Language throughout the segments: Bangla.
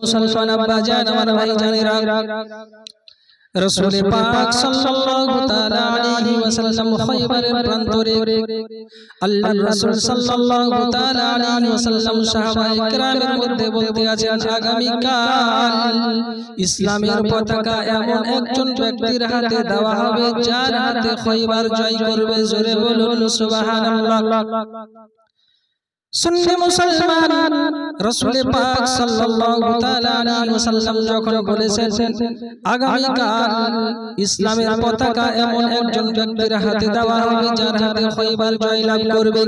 মুসলমান আব্বা জান, আমার ভাই জানেরা। পাক সাল্লাল্লাহু তাআলা আলাইহি ওয়াসাল্লাম প্রান্তরে আল্লাহর রাসূল সাল্লাল্লাহু তাআলা আলাইহি ওয়াসাল্লাম সাহাবায়ে কেরামের মধ্যে বলতে আছেন, আগামী কাল ইসলামের পতাকা এমন একজন ব্যক্তির হাতে দেওয়া হবে যার হাতে খায়বার জয় করবে। জোরে বলুন, সুবহানাল্লাহ। সুন্নি মুসলমান রাসূল পাক সাল্লাল্লাহু তাআলা আলাইহি ওয়াসাল্লাম যখন বলেছেন আগামী কাল ইসলামের পতাকা এমন একজন ব্যক্তির হাতে দেওয়া হবে যার হাতে খয়বার জয়লাভ করবে।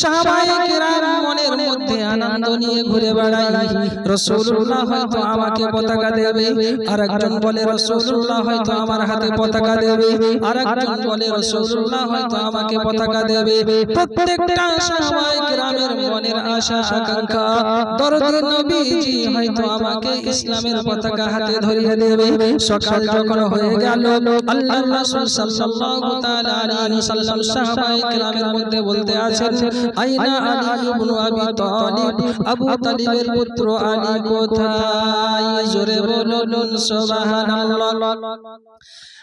সাহাবায়ে কেরাম মনের মধ্যে আনন্দ নিয়ে ঘুরে বেড়ায় রাসূলুল্লাহ হয়তো আমাকে পতাকা দেবে আরেকজন বলে রাসূলুল্লাহ হয়তো আমার হাতে পতাকা দেবে। আরেকজন বলে রাসূলুল্লাহ হয়তো আমাকে পতাকা দেবে। প্রত্যেকটা সাহাবায়ে কেরামের মনের আশা আকাঙ্ক্ষা নবীজি হয়তো আমাকে ইসলামের পতাকা হাতে ধরিয়ে দেবে। সকাল যখন হয়ে গেল রাসূল সাল্লাল্লাহু তাআলা আলাইহি ওয়াসাল্লাম সাহাবায়ে কেরামের মধ্যে বলতে আছেন আইনা আলী ইবনে আবি তালিব আবু তালিবের পুত্র আলী কোথায়? জোরে বলুন সুবহানাল্লাহ।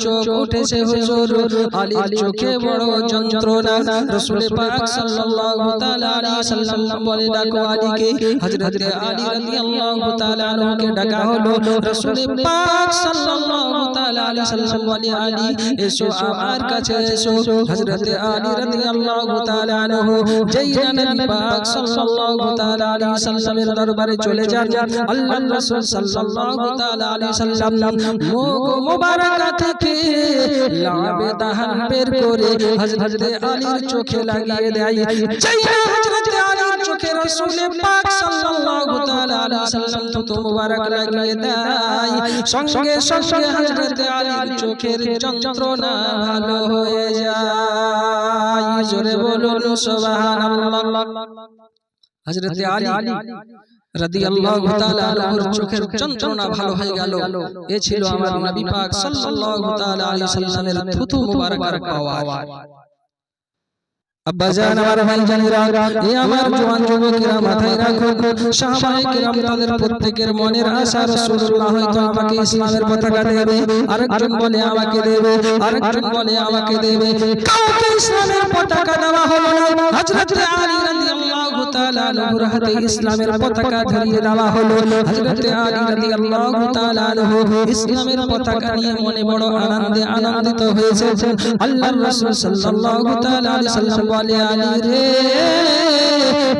চোখ উঠেছে হুজুর আলীর চোখে বড় যন্ত্রণা রাসূল পাক সাল্লাল্লাহু তাআলা আলাইহি সাল্লাম বলে ডাকো আলীকে হযরত আলী রাদিয়াল্লাহু তাআলা আনহুকে ডাকা হলো রাসূল পাক সাল্লাল্লাহু তাআলা আলাইহি সাল্লাম বলে আলী এসো আমার কাছে এসো হযরত আলী রাদিয়াল্লাহু তাআলা আনহু যেই না নবী পাক সাল্লাল্লাহু তাআলা আলাইহি সাল্লামের দরবারে চলে যান আল্লাহর রাসূল সাল্লাল্লাহু তাআলা আলাইহি সাল্লাম মুখ মুবারক থেকে লাবে দাহান বের করে হযরত আলীর চোখে লাগিয়ে দেয়। যেই না হযরত আলীর চোখে রাসূল পাক সাল্লাল্লাহু তাআলা আলাইহি সাল্লাম তো মুবারক লাগিয়ে দেয়। সঙ্গে সঙ্গে হযরত আলীর চোখের যন্ত্রণা ভালো হয়ে যায়। জোরে বলুন সুবহানাল্লাহ। হযরত আলী রাদিয়াল্লাহু তাআলা আনহুর চোখের যন্ত্রণা ভালো হয়ে গেল এ ছিল আমার নবী পাক সাল্লাল্লাহু তাআলা আলাইহি সাল্লামের থুতু মুবারকার পাওয়ার আব্বা জান আমার ভাই জানেরা এ আমার জওয়ান যুবকেরা মাথায় রাখো সাহাবায়ে কেরাম তাদের প্রত্যেকের মনের আশা রাসূলুল্লাহ হয়তো আমাকে ইসলামের পতাকা দেবে আরেকজন বলে আমাকে দেবে আরেকজন বলে আমাকে দেবে কাউকে ইসলামের পতাকা দেওয়া হলো না হযরত আলী রাদিয়াল্লাহু তাআলা আনহুর হাতে ইসলামের পতাকা ধরিয়ে দেওয়া হলো। হযরত আলী রাদিয়াল্লাহু তাআলা আনহু ইসলামের পতাকা নিয়ে মনে বড় আনন্দে আনন্দিত হয়েছে আল্লাহর রাসূল সাল্লাল্লাহু তাআলা আলাইহি সাল্লাম বলে, আলী রে,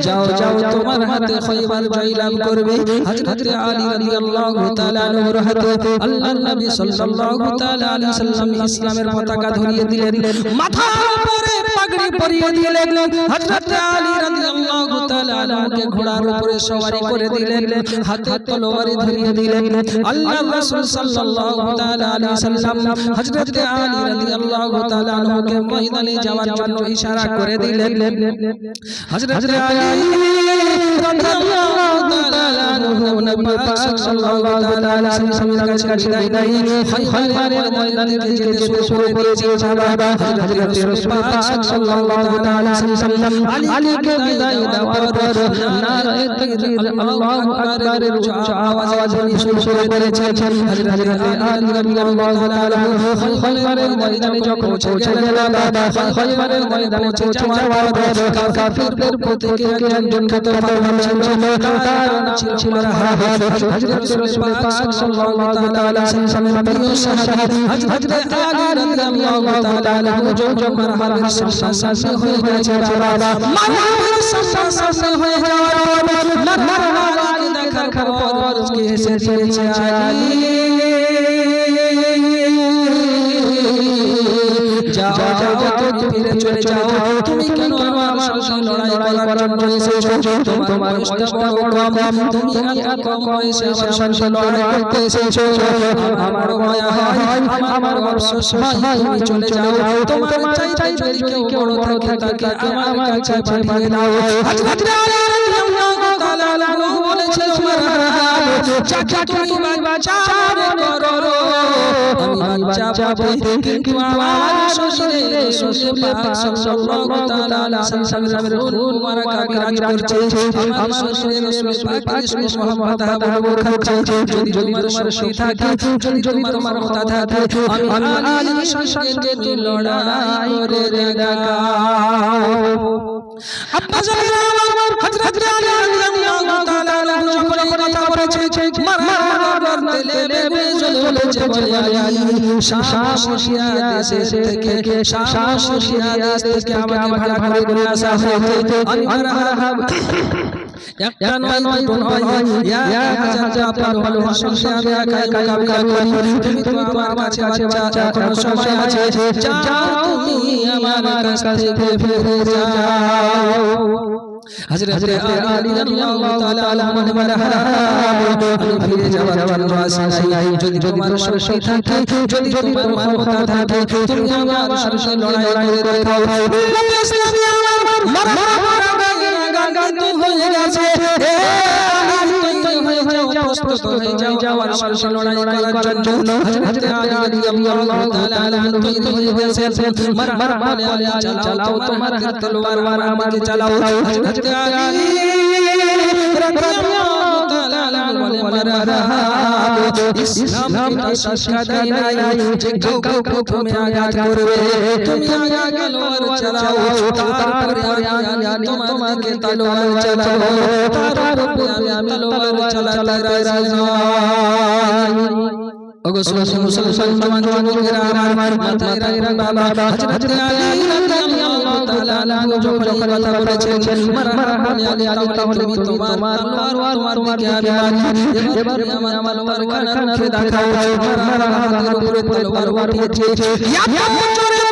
যাও যাও, তোমার হাতে খয়বার জয়লাভ করবে। হযরত আলী রাদিয়াল্লাহু তাআলা আনহুর হাতে আল্লাহর নবী সাল্লাল্লাহু তাআলা আলাইহি সাল্লাম ইসলামের পতাকা ধরিয়ে দিলেন। মাথার উপরে পাগড়ি পরিয়ে দিলেন হযরত আলী রাদিয়াল্লাহু তাআলা আনহুকে ঘোড়ার উপরে সওয়ারি করে দিলেন, হাতে তলোয়ারি ধরিয়ে দিলেন। আল্লাহর রাসূল সাল্লাল্লাহু তাআলা আলাইহি সাল্লাম হযরত আলী রাদিয়াল্লাহু তাআলা আনহুকে ময়দানে যাওয়ার জন্য ইশারা করে দিলেন। হযরত আলী রাদিয়াল্লাহু তাআলা আনহু নবী পাক সাল্লাল্লাহু তাআলা আলাইহি সাল্লামের কাছে বিদায় নেয়। খয়বারের ময়দানে যেতে শুরু করেছে সাহাবা হযরত রাসূল পাক সাল্লাল্লাহু তাআলা সাল্লাম আলীকে বিদায় দেওয়ার পর নারায়ে তাকবীর আল্লাহু আকবারের উচ্চ আওয়াজ ধ্বনি শুরু করেছেন হযরত আলী রাদিয়াল্লাহু তাআলা খয়বারের ময়দানে যখন পৌঁছে গেলেন খয়বারের ময়দানে পৌঁছে যাওয়ার পর কাফিরদের প্রত্যেকে একজন খেতে পারছিল তার ছিল রাহাব হযরত রাসূল পাক সাল্লাল্লাহু তাআলা সাল্লামের প্রিয় সাহাবী হযরত আলী রাদিয়াল্লাহু তাআলা যখন মারহাবার সামনে হয়ে গেছে বাবা মারহাবার সামনে হয়ে যাওয়ার পর দেখার পর কে এসে দিয়েছে আলী ফিরে চলে যাও। তুমি কেন আমার সঙ্গে লড়াই করার জন্য এসেছ? তোমার বয়সটা বড় কম। তুমি এত কম বয়সে আমার সঙ্গে লড়াই করতে এসেছ? আমার মায়া হয়। আমার অবশ্য হয়। তুমি চলে যাও। তোমার চাই চাই যদি কেউ বড় থাকে তাকে আমার কাছে পাঠিয়ে দাও। হযরত আলী মারহাবা তুমি বাচ্চা করো আমি বাচ্চা পাবো কিন্তু আমার শরীরে রাসূল পাক সাল্লাল্লাহু তাআলা আলাইহি সাল্লামের মারা কাবিরাজ করছে আমার শরীরে রাসূল পাক মুহাম্মদ বরাবর খাচ্ছে যদি যদি তোমার শক্তি থাকে যদি তোমার মতা থাকে আমি আলী সঙ্গে লড়াই করে দেখাও জানেন আমার হযরত আলী রাদিয়াল্লাহু তাআলা যখন কথা বলেছে শ্বাস শিয়া দেশে থেকে, শ্বাস শিয়া দেশ করে আসা হয়েছে। মারহাব একটা নয় নয় দুটো নয় এক হাজার পালো পালো হাসে আমি একা একা করি তুমি তো আমার কাছে বাচ্চা এখনও সময় আছে। যাও তুমি আমার কাছ থেকে ফিরে যাও। হযরত আলী রাদিয়াল্লাহু তাআলা মনে আমি ফিরে যাওয়ার জন্য আসি নাই যদি তোমার শক্তি থাকে যদি তোমার মানবতা থাকে তুমি আমার সাথে লড়াই করে দেখাও ইসলামী আমার মারা মারা হয়ে গেছে প্রস্তুত হয়ে যাওয়ার সাথে লড়াই করার জন্য হযরত আলী রাদিয়াল্লাহু তাআলা তৈরি হয়ে গেছে মারা মারা বলে আলী চালাও তোমার হাত তলোয়ার আমাকে চালাও হযরত আলী রাদিয়াল্লাহু মারা ইসলাম এটা শিক্ষা দেয় নাই যে কেউ কেউ প্রথমে আঘাত করবে তুমি আগে তলোয়ার চালাও তারপরে আমি তোমাকে তলোয়ার চালাবো তারপরে আমি তলোয়ার চালাতে রাজি নই ওগো সুসু মুসলমান জওয়ানেরা আমার মাথায় রাখবেন বাবা হযরত আলী রাদিয়াল্লাহু তাআলা যখন কথা বলেছেন মারহাবা আলী আলী তাহলে তোমার তলোয়ার তোমার দিকে আমি এবার আমার তলোয়ার খানা দেখাও মারহাবা হাতের উপরে তলোয়ার উঠিয়েছে ইয়া জোরে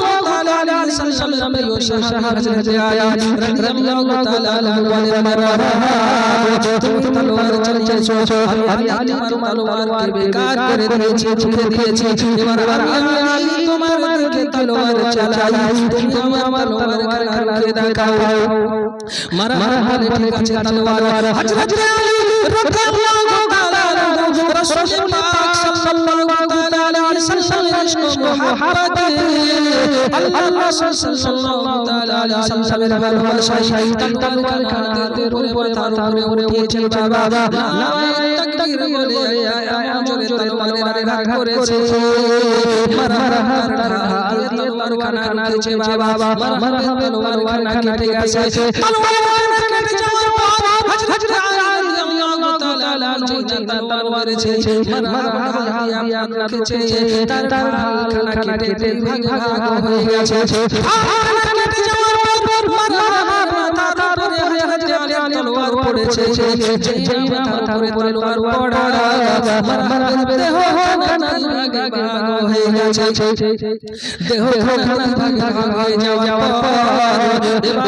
হয়ে মারহাবা সাল্লাম এর সাহাবা হযরত আলী রাদিয়াল্লাহু তাআলা আনহু বলে মারহাবা তুমি তলোয়ার চালিয়েছো আমি আলী তোমার তলোয়ারকে বেকার করে দিয়েছি ছুঁড়ে দিয়েছি এবার আমি আলী তোমার দিকে তলোয়ার চালাই তুমি আমার তলোয়ার খানাকে দেখাও মারা ঠিক আছে তলোয়ার হযরত আলী রাদিয়াল্লাহু তাআলা রাসূল পাক সাল্লাল্লাহু সাল্লামের ইশক আল্লাহ সাল্লাল্লাহু তাআলা আলাইহি সাল্লামের ভালোবাসায় তলোয়ার খানাতে উপরে তার উপরে উঠিয়েছেন বাবা নারায়ে তাকবীর বলে জোরে তলোয়ারের আঘাত করেছে মারা হাত খানা খেয়েছে বাবা মারা হাত খানা কেটে গেছে খানা কেটে যাওয়ার হযরত আলী রাদিয়াল্লাহু তাআলা যে তলোয়ার ছেড়ে মারা হাত দিয়ে তার খানা কেটে ভাগ ভাগ হয়ে গেছে। খানা কেটে যাওয়ার পর মারা তার উপরে হযরত তলোয়ার পড়েছে যে যে মাথার উপরে তলোয়ার পড়া মারা দেহ খানা ভাগ ভাগ হয়ে গেছে দেহ খানা ভাগ ভাগ হয়ে যাওয়ার পর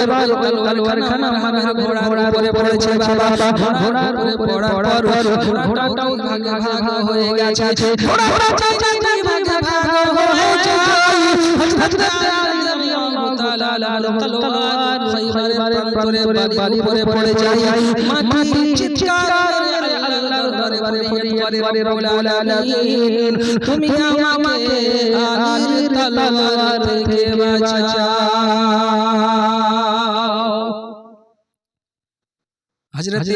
এবার তলোয়ার খানা মারা ঘোড়ার উপরে পড়েছে বাবা ঘোড়ার উপরে পড়ার পর ঘোড়াটাও ভাগ ভাগ হয়ে গেছে চাই ভাগ ভাগ হয়ে যায় হযরত তলোয়ার প্রান্তরে পড়ে যায়। মাটি চিৎকার আলামিন। তুমি আমাকে আলীর তলোয়ার থেকে বাঁচাও। হযরতে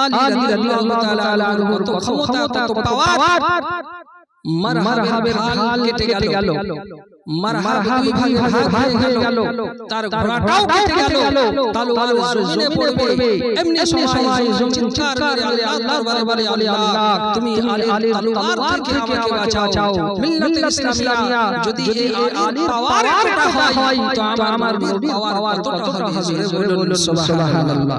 আলী রাদিয়াল্লাহু তাআলা আনহুর ক্ষমতা কত পাওয়ার। মারহাবের ঢাল কেটে গেল মারহাব দুই ভাগে ভাগ হয়ে গেল তার ঘোড়াটাও কেটে গেল তলোয়ার জমিনে পড়বে এমনি সময় জমিন চিৎকার করে আল্লাহর দরবারে আলী আল্লাহ তুমি আলী তলোয়ার থেকে আমাকে বাঁচাও মিল্লাতে ইসলামিয়া যদি এই আলীর পাওয়ার একটা হয় তো আমার নবীর পাওয়ার কতটা হবে জোরে বলুন সুবহানাল্লাহ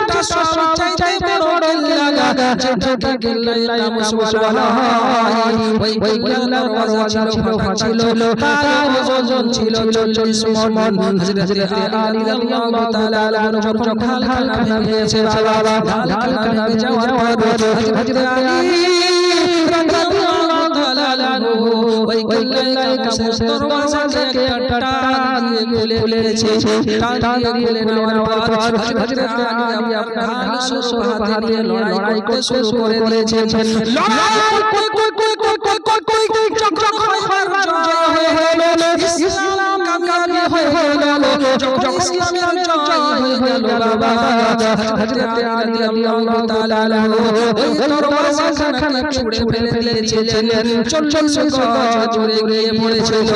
যেটা সবচাইতে বড় লাগা যেটা গেল্লাই নাম সুবহানাল্লাহ ওই ওই গেল্লার দরওয়াজা ছিল ছিল তার ওজন ছিল 40 মন হযরত আলী রাদিয়াল্লাহু তাআলা যখন ঢাল খানা ভেঙেছে বাবা ঢাল খানা যাওয়ার পর হযরত আলী রাদিয়াল্লাহু তাআলা ওই গেল্লাই কাছের দরওয়াজাকে টান দিয়ে খুলে খুলেছে টান খুলে নেওয়ার পর হযরত আলী আমি আপনার ঢাল স্বরূপ হাতে নিয়ে লড়াই করতে শুরু করে দিয়েছেন লড়াই করতে করতে করতে করতে যখন খয়বার জয় হয়ে গেল ইসলাম কামিয়াবি হয়ে গেল। যখন ইসলামের জয় হয়ে গেল বাবা। হযরত আলী রাদিয়াল্লাহু তাআলা ওই দরওয়াজাখানা ছুঁড়ে ফেলে দিয়েছিলেন। চল্লিশ গজ জুড়ে গিয়ে পড়েছিল।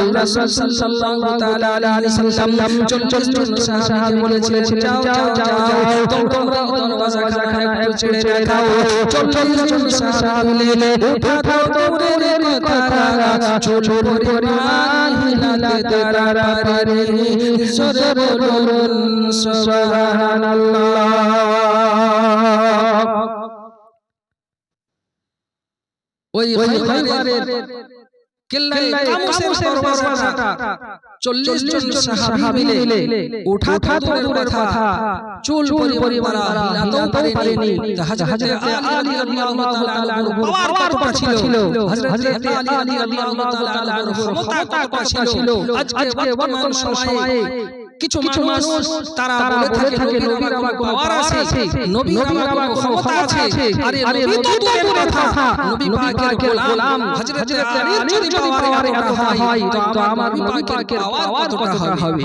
আল্লাহ সাল্লাল্লাহু তাআলা আলাইহি সাল্লাম চল্লিশ জন সাহাবী বলেছিলেন যাও যাও যাও তোমরা দরওয়াজাখানা একটু ছেড়ে রাখাও চল্লিশ জন সাহাবী মিলে উঠা দাও দৌড়ের কথা চোর পরিমাণ হিলাতে তারা পারে সরে বলুন সুবহানাল্লাহ ওই খয়বারের 40 জন সাহাবী মিলে উঠা দৌড়ের কথা চুল পরিমাণ হিলাতেও পারেনি। হযরত আলী রাদিয়াল্লাহু তাআলা পাওয়ার কতটা ছিল? হযরত আলী রাদিয়াল্লাহু তাআলা ক্ষমতা কতটা ছিল? আজকে বর্তমান সময়ে কিছু মানুষ তারা বলে থাকে নবীর আমার কোনো পাওয়ার আছে নবীর আমার কোনো ক্ষমতা আছে আরে নবী তো দূরের কথা নবী পাকের গোলাম হযরত আলী যদি পাওয়ার কথা হয় তো আমার নবী পাকের পাওয়ার কতটা হবে?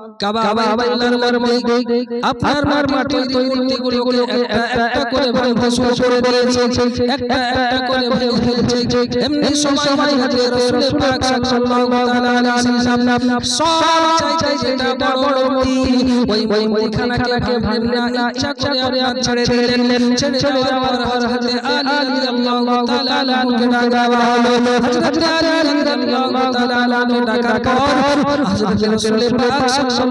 কাবা বাইতুল্লাহর মধ্যে আপনার মাটির তৈরি মূর্তিগুলোকে একটা একটা করে ধ্বংস করে দিয়েছে একটা একটা করে ভেঙে ফেলেছে এমনি সময় হাতে রাসূল পাক সাল্লাল্লাহু আলাইহি ওয়াসাল্লাম সব চাই যেটা বড় মূর্তি ওই ওই মূর্তিখানাকে ভাঙনা ইচ্ছা করে আপনার ছেড়ে দিলেন ছেড়ে যাওয়ার পর হাতে আলী রাদিয়াল্লাহু তাআলা আনহুকে ডাকা হলো। হযরত আলী রাদিয়াল্লাহু তাআলা আনহুকে ডাকার পর হযরত রাসূল পাক সাল্লাল্লাহু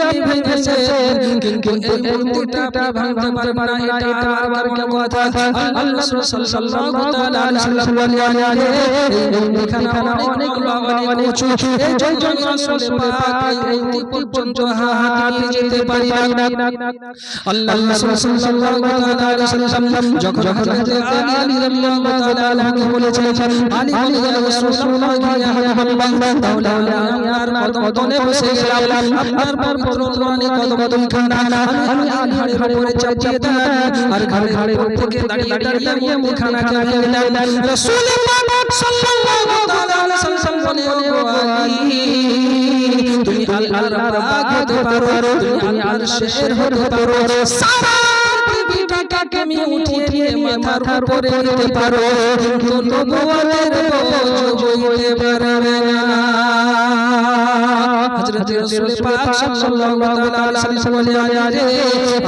আপনি ভেঙেছেন কিন্তু এই মূর্তিটা ভাঙতে পারবেন না এটা আমার কথা আল্লাহ সাল্লাল্লাহু তাআলা আলাইহি এই মূর্তিখানা অনেক অনেক উঁচু এই জন্য রাসূল পাক এই মূর্তি পর্যন্ত হাত নিয়ে যেতে পারি না আল্লাহ সাল্লাল্লাহু তাআলা আলাইহি ওয়াসাল্লাম যখন হযরত আলী রাদিয়াল্লাহু তাআলা আনহু বলেছিলেন আলী রাসূলুল্লাহ তাহলে আমি আপনার কদমে বসে গেলাম আপনার পবিত্র কোরআনে কদম দুইখানা আমি ঘাড়ে ঘাড়ে চাপিয়ে দিলাম আর ঘাড়ে ঘাড়ে থেকে দাঁড়িয়ে দাঁড়িয়ে মুখখানাকে ভেঙে দিলাম রাসূল পাক সাল্লাল্লাহু তাআলা আলাইহি ওয়াসাল্লাম বলে ও আলী তুমি আল্লাহর পাক হতে পারো তুমি আরশের হতে পারো সারা পৃথিবীটাকে আমি উঠিয়ে নিয়ে মাথার উপরে নিতে পারো কিন্তু নবুয়তের বোঝ বইতে পারবে না হযরত রাসূল পাক সাল্লাল্লাহু তাআলা আলাইহি ওয়াসাল্লাম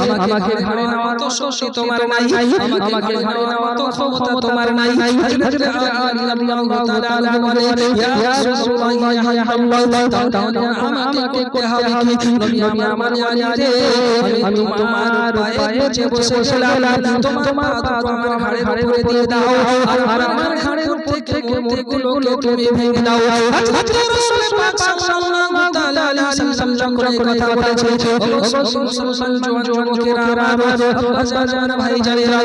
আমাকে ঘাড়ে নেওয়ার তো শক্তি তোমার নাই। আমাকে ঘরে নেওয়ার মতো ক্ষমতা তোমার নাই। হযরত আলী রাদিয়াল্লাহু তাআলা বলে ইয়া রাসূলুল্লাহ ইয়া হাবিবাল্লাহ তাহলে আমাকে করতে হবে কি? নবী আমি আমার আলী রে আমি তোমার পায়ে বসে বসেছিলাম তোমার পা আমার ঘাড়ের উপরে দিয়ে দাও আর আমার ঘাড়ের থেকে মুরগুলোকে তুমি ভেঙে দাও হযরত রাসূল পাক সাল্লাল্লাহু তাআলা আলাইহি ওয়াসাল্লাম কথা বলেছে মুসলমান জওয়ান যুবকেরা আমার ভাই জানেরা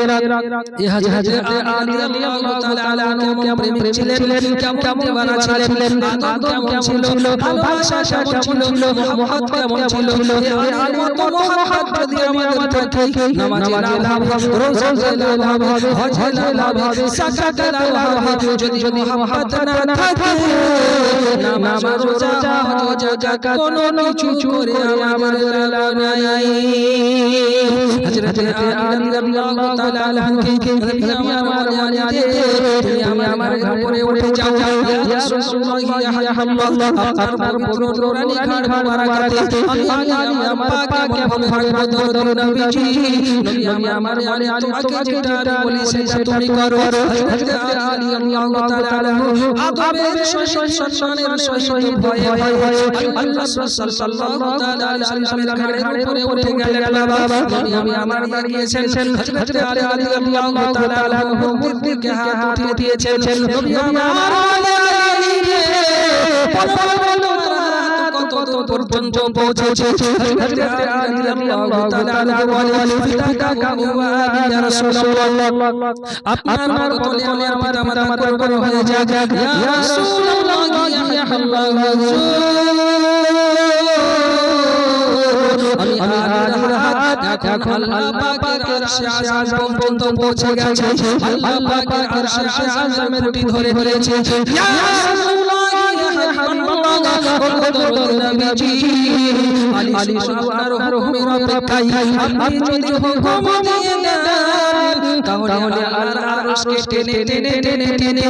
এ হযরত আলী রাদিয়াল্লাহু তাআলা কেমন প্রেমিক ছিলেন কেমন দিওয়ানা ছিলেন কেমন ছিল ভালোবাসা কেমন ছিল মোহাম্মত কেমন ছিল এ আলীর মতো মোহাম্মত যদি আমাদের থাকে নামাজে লাভ হবে রোজা লাভ হবে হজ লাভ হবে সাকাত লাভ হবে যদি যদি না থাকে নামাজ রোজা হজ কোনো কিছু করে আমাদের লাভ নাই। হযরত আলী রাদিয়াল্লাহু তাআলা আনহুকে নবী আমার আলী তুমি আমার ঘরে উঠে যাও ইয়া রাসূলুল্লাহ ইয়া হাবিবাল্লাহ। আপনার পুরো নুরানি ঘাড় মুবারকাতে আমি আলী আমার পাকে ভাবে ভাবে নবীজি নবী আমি আমার আলী তোমাকে যেটা বলি সেটা তুমি করো। হযরত আলী রাদিয়াল্লাহু তাআলা আদবের সম্মানের সহিত ভয়ে ভয়ে আল্লাহ সাল্লাল্লাহু তাআলা আলাইহি ওয়াসাল্লামের ঘাড়ের উপরে উঠে গেলেন বাবা আমি আমার গিয়েছেন হযরত আলী রাদিয়াল্লাহু তাআলা আনহু দিকে হাত উঠিয়ে দিয়েছেন নবী আমার আলী রে কত পর্যন্ত পৌঁছেছে? আপনার মতলে আমার পিতা মাতা করবার হয়ে যাক। ইয়া রাসূলুল্লাহ, ইয়া হাবিবাল্লাহ আমি আলীর এখন আল্লাহ পাকের আরশে আযম পর্যন্ত পৌঁছে গেছে। আল্লাহ পাকের আরশে আযমের খুঁটি ধরে ধরেছে ইয়া ইয়া দিয়ে দেন তাহলে আল্লাহর আরশকে টেনে টেনে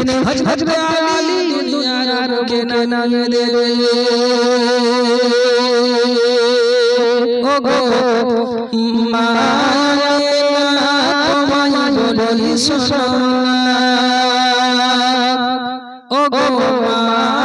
তোমায়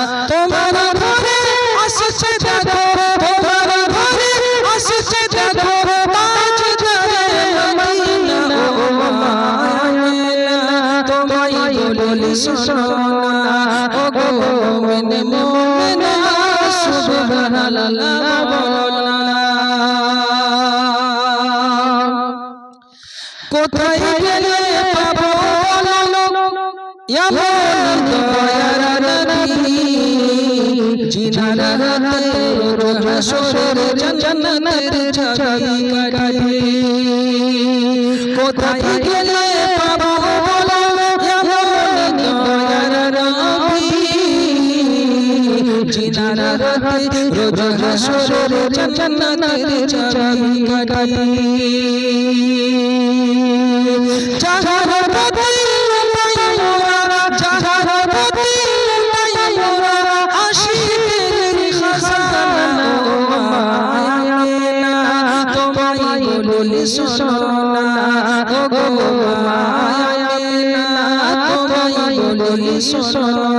জিনার রাতে রোজ হাসরের জান্নাতের ছবি কাটে কোথায় গেলে পাবো নবী জিনার রাতে রোজ হাসরের জান্নাতের ছবি কাটে যাহার ও গো না তোমায় বলি শোনা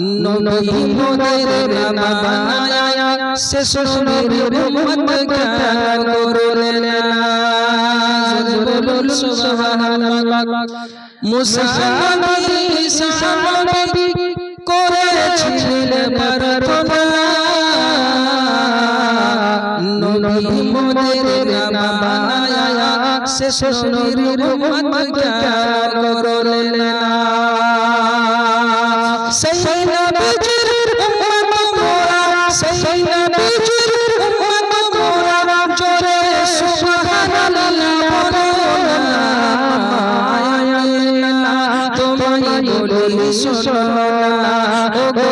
নবী মোদের বানায়া শেষ নবীর উম্মত জ্ঞান করলেন বলুন সুবহানাল্লাহ মুসা নবী ঈসা নবী করেছিলেন। প্রার্থনা নবী মোদের বানায়া শেষ নবীর উম্মত শোনো না ও গো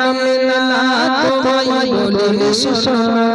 আল্লাহ তোমায় বলি শোনো